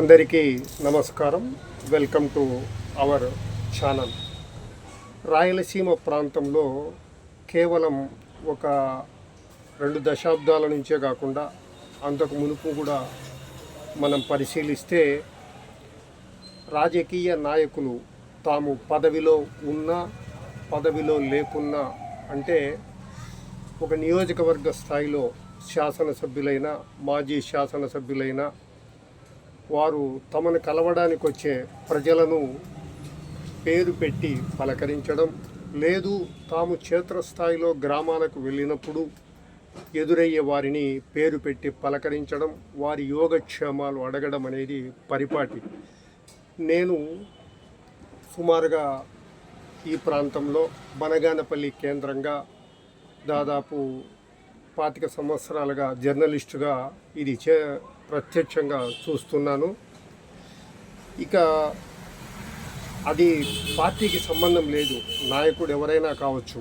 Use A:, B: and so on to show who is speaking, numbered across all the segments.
A: అందరికీ నమస్కారం. Welcome to our channel. Rayalaseema ప్రాంతంలో కేవలం ఒక రెండు దశాబ్దాల నుంచే కాకుండా అంతకు మునుపు కూడా మనం పరిశీలిస్తే రాజకీయ నాయకులు తాము పదవిలో ఉన్నా పదవిలో లేకున్నా అంటే ఒక నియోజకవర్గ స్థాయిలో శాసనసభ్యులైన మాజీ శాసనసభ్యులైన వారు తమను కలవడానికి వచ్చే ప్రజలను పేరు పెట్టి పలకరించడం లేదు తాము క్షేత్రస్థాయిలో గ్రామాలకు వెళ్ళినప్పుడు ఎదురయ్యే వారిని పేరు పెట్టి పలకరించడం వారి యోగక్షేమాలు అడగడం అనేది పరిపాటి. నేను సుమారుగా ఈ ప్రాంతంలో బనగానపల్లి కేంద్రంగా దాదాపు పాతిక సంవత్సరాలుగా జర్నలిస్టుగా ఇది చే ప్రత్యక్షంగా చూస్తున్నాను. ఇక అది పార్టీకి సంబంధం లేదు. నాయకుడు ఎవరైనా కావచ్చు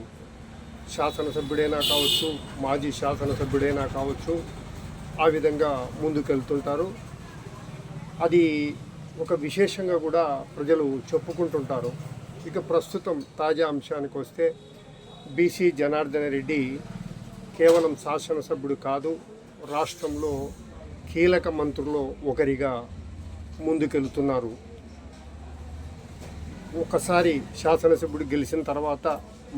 A: శాసనసభ్యుడైనా కావచ్చు మాజీ శాసనసభ్యుడైనా కావచ్చు ఆ విధంగా ముందుకెళ్తుంటారు. అది ఒక విశేషంగా కూడా ప్రజలు చెప్పుకుంటుంటారు. ఇక ప్రస్తుతం తాజా అంశానికి వస్తే బీసీ జనార్దన రెడ్డి కేవలం శాసనసభ్యుడు కాదు రాష్ట్రంలో కీలక మంత్రుల్లో ఒకరిగా ముందుకెళ్తున్నారు. ఒకసారి శాసనసభ్యుడు గెలిచిన తర్వాత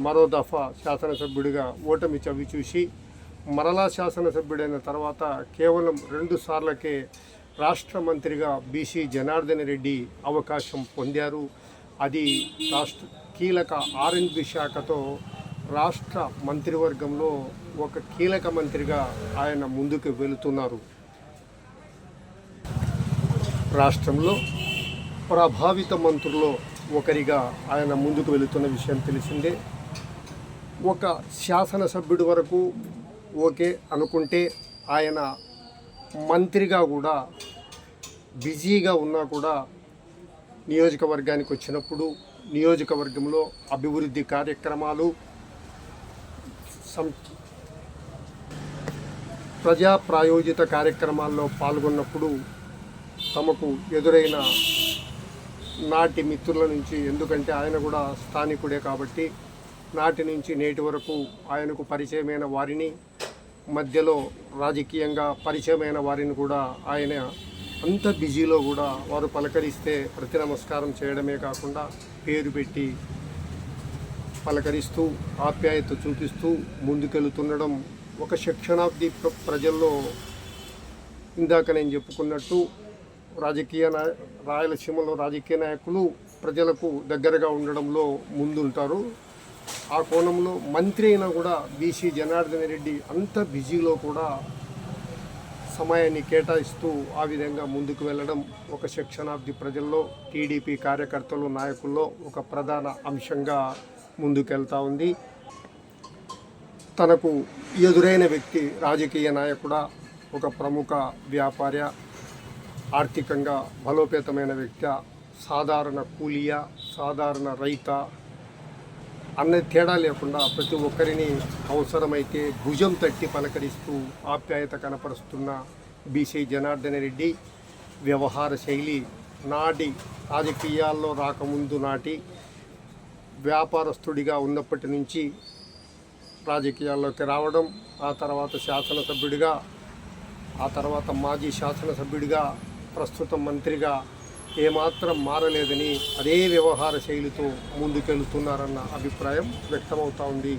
A: మరో దఫా శాసనసభ్యుడిగా ఓటమి చవి చూసి మరలా శాసనసభ్యుడైన తర్వాత కేవలం రెండు సార్లకే రాష్ట్ర మంత్రిగా బీసీ జనార్దన్ రెడ్డి అవకాశం పొందారు. అది రాష్ట్ర కీలక ఆర్ఎన్బి శాఖతో రాష్ట్ర మంత్రివర్గంలో ఒక కీలక మంత్రిగా ఆయన ముందుకు వెళుతున్నారు. రాష్ట్రంలో ప్రభావిత మంత్రుల్లో ఒకరిగా ఆయన ముందుకు వెళుతున్న విషయం తెలిసిందే. ఒక శాసనసభ్యుడి వరకు ఓకే అనుకుంటే ఆయన మంత్రిగా కూడా బిజీగా ఉన్నా కూడా నియోజకవర్గానికి వచ్చినప్పుడు నియోజకవర్గంలో అభివృద్ధి కార్యక్రమాలు సం ప్రజా ప్రాయోజిత కార్యక్రమాల్లో పాల్గొన్నప్పుడు తమకు ఎదురైన నాటి మిత్రుల నుంచి ఎందుకంటే ఆయన కూడా స్థానికుడే కాబట్టి నాటి నుంచి నేటి వరకు ఆయనకు పరిచయమైన వారిని మధ్యలో రాజకీయంగా పరిచయమైన వారిని కూడా ఆయన అంత బిజీలో కూడా వారు పలకరిస్తే ప్రతి నమస్కారం చేయడమే కాకుండా పేరు పెట్టి పలకరిస్తూ ఆప్యాయత చూపిస్తూ ముందుకెళ్తుండడం ఒక శిక్షణాబ్ది ప్ర- ప్రజల్లో ఇందాక నేను చెప్పుకున్నట్టు రాజకీయ నాయ రాయలసీమలో రాజకీయ నాయకులు ప్రజలకు దగ్గరగా ఉండడంలో ముందుంటారు. ఆ కోణంలో మంత్రి అయినా కూడా బీసీ జనార్దన్ రెడ్డి అంత బిజీలో కూడా సమయాన్ని కేటాయిస్తూ ఆ విధంగా ముందుకు వెళ్ళడం ఒక శిక్షణాబ్ది ప్రజల్లో టీడీపీ కార్యకర్తలు నాయకుల్లో ఒక ప్రధాన అంశంగా ముందుకెళ్తా ఉంది. తనకు ఎదురైన వ్యక్తి రాజకీయ నాయకుడా ఒక ప్రముఖ వ్యాపార ఆర్థికంగా బలోపేతమైన వ్యక్తి సాధారణ కూలియా సాధారణ రైత? అన్న తేడా లేకుండా ప్రతి ఒక్కరిని అవసరమైతే భుజం తట్టి పలకరిస్తూ ఆప్యాయత కనపరుస్తున్న బీసీ జనార్దన రెడ్డి వ్యవహార శైలి నాటి రాజకీయాల్లో రాకముందు నాటి వ్యాపారస్తుడిగా ఉన్నప్పటి నుంచి రాజకీయాల్లోకి రావడం ఆ తర్వాత శాసనసభ్యుడిగా ఆ తర్వాత మాజీ శాసనసభ్యుడిగా ప్రస్తుతం మంత్రిగా ఏమాత్రం మారలేదని అదే వ్యవహార శైలితో ముందుకెళ్తున్నారన్న అభిప్రాయం వ్యక్తమవుతా ఉంది.